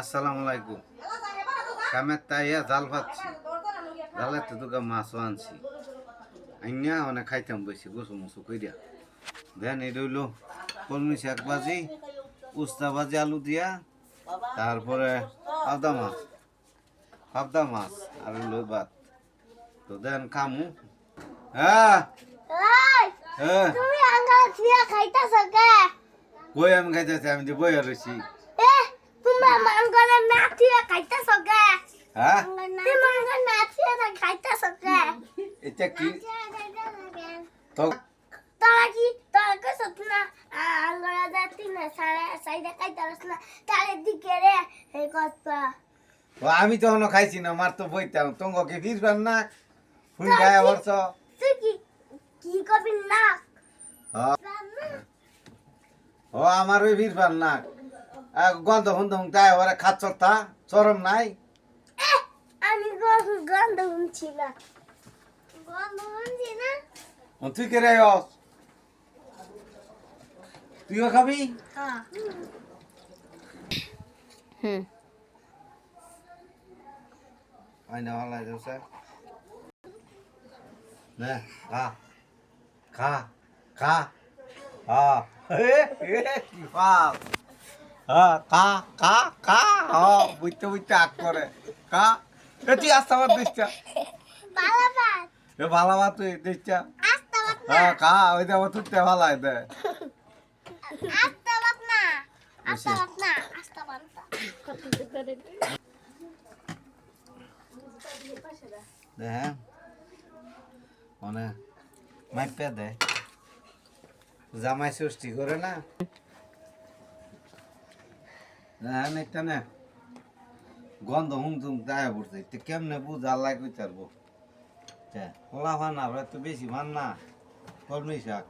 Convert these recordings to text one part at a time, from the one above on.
আসসালামু আলাইকুম। কামের তাইয়া জাল পাচ্ছি জালের তো তোকে মাছও আনছি। আইনা অনেক খাইতাম বেশি গোসু মুসু কইরা। দেন এই রইল কলমি শাক ভাজি উস্তা ভাজি আলু দিয়া তারপরে পাবদা মাছ। পাবদা মাছ আর হইল ভাত। তো দেন খামু। হ্যাঁ? হ্যাঁ? কই আমি খাইতেছি? আমি যে বইয়া রয়েছি মাঙ্গলে না থিয়া খাইতাছ কে হ্যাঁ তুমি মাঙ্গলে না থিয়া খাইতাছ কে এটা কি তো তোরা কি তোরা কে সতনা আঙ্গলা যাতি না সারা সাইডা খাইতাছ না তারে দিকে রে এই কথা ও আমি তো খাইছি না মার তো বইতাম তোমাকে ফিরবেন না ফুল গায়ে বলছ তুই কি কি না ও আমার ওই ফিরবেন না গন্ধ ফন্ধ তাই ওরা খাচ্ছ তা চরম নাই। আমি গন্ধ শুনছি না। গন্ধ শুনছি না? তুই কে রে? তুইও খাবি? হ্যাঁ। হুম। আইনা ভালো লাগে স্যার নে খা খা খা। হ্যাঁ এ, এ, কি ফাল হ্যাঁ খা খা খা হ্যাঁ বুঝতে বুঝতে আগ করে। খা এ তুই আসতে আমার দিসটা এ ভালো মা তুই দিসটা আস্তাবাদ না। হ্যাঁ খা ওই যে আমার তুই ভালো হয় দে হ্যাঁ। মানে মাইপে জামাই ষষ্ঠী করে না? হ্যাঁ নেতা না। গন্ধ হুম তুম দায় পড়ছে তো কেমনে বুঝ কই চারবো ওলা ভান না তো বেশি ভান না। কলমি শাক।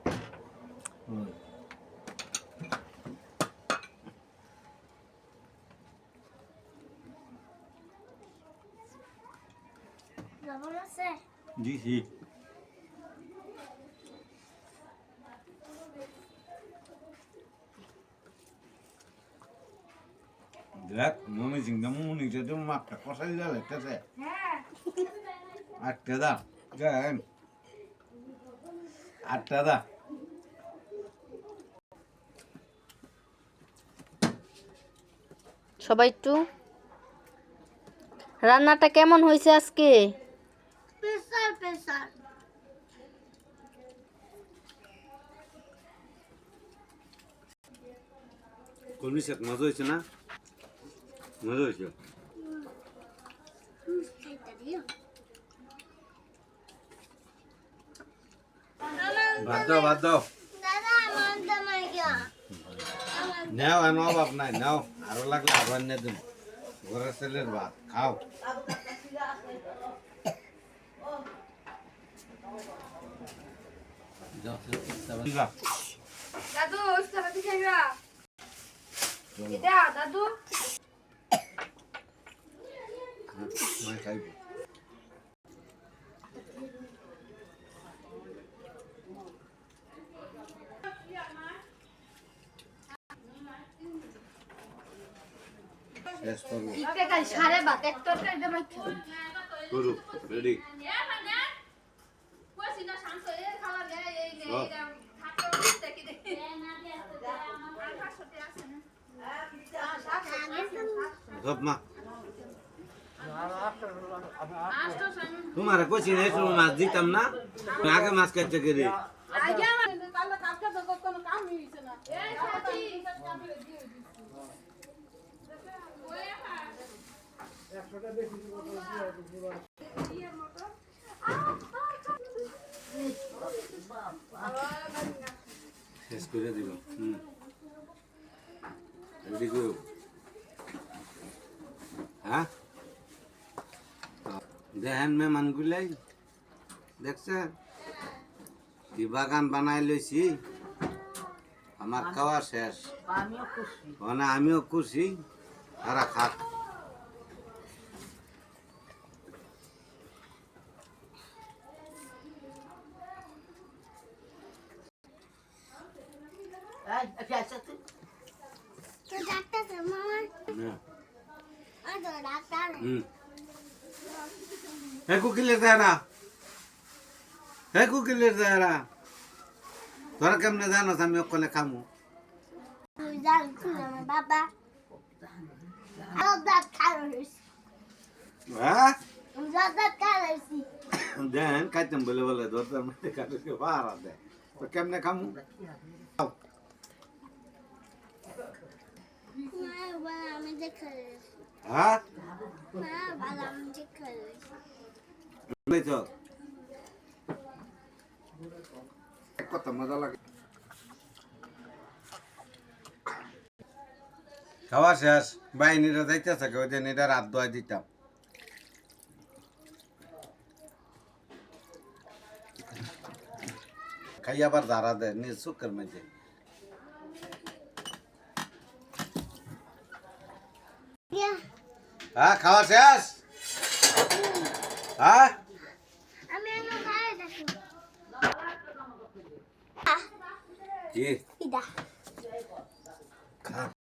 জি জি দেখ মুনি যে তুমি মাপটা কষাই যা লাগতেছে। আটটা দা দেন আটটা দা। সবাই একটু। রান্নাটা কেমন হয়েছে আজকে? প্রেসার কলমি শাক মজা হয়েছে না? মজা হয়েছে ভাত দাও ভাত দাও নাও এন অভাব নাই নাও আরও লাগলে আবার নিয়ে দেব ঘরের ছেলের ভাত খাও। দাদু দাদু খাইব। সারে ভাত দে রেডি সব মা তোমার কইছি না একটু মাছ দিতাম না তুমি আগে মাছ কাটতে গেলে শেষ করে দিব হুম রেডি করো হ্যাঁ দেখেন মেহমানগুলাই দেখছে? কি বাগান বানাই লইছি? আমার খাওয়া শেষ। মানে আমিও খুশি আর খাক। ডাক্তার মামা। ডাক্তার। হুম। হে কুকিলের দেহরা হে কুকিলের দেহরা তোরা কেমনে জানোস? আমি অকলে খামু। বাবা হ্যাঁ? দেন খাইতাম বলে বলে দরজার মধ্যে কাটে পাহারা দেয়। তো কেমনে খামু? হ্যাঁ মা বাবা আমি দেখে বলেছ কত মজা লাগে। খাওয়া শেষ। বাইনিরা যাইতেছে কেউ যে এটা রাত দোয়া দিতাম। খাই আবার দাঁড়া দেয় নিজ চোখের মধ্যে। হ্যাঁ খাওয়া শেষ? হ্যাঁ? Git. Bir daha.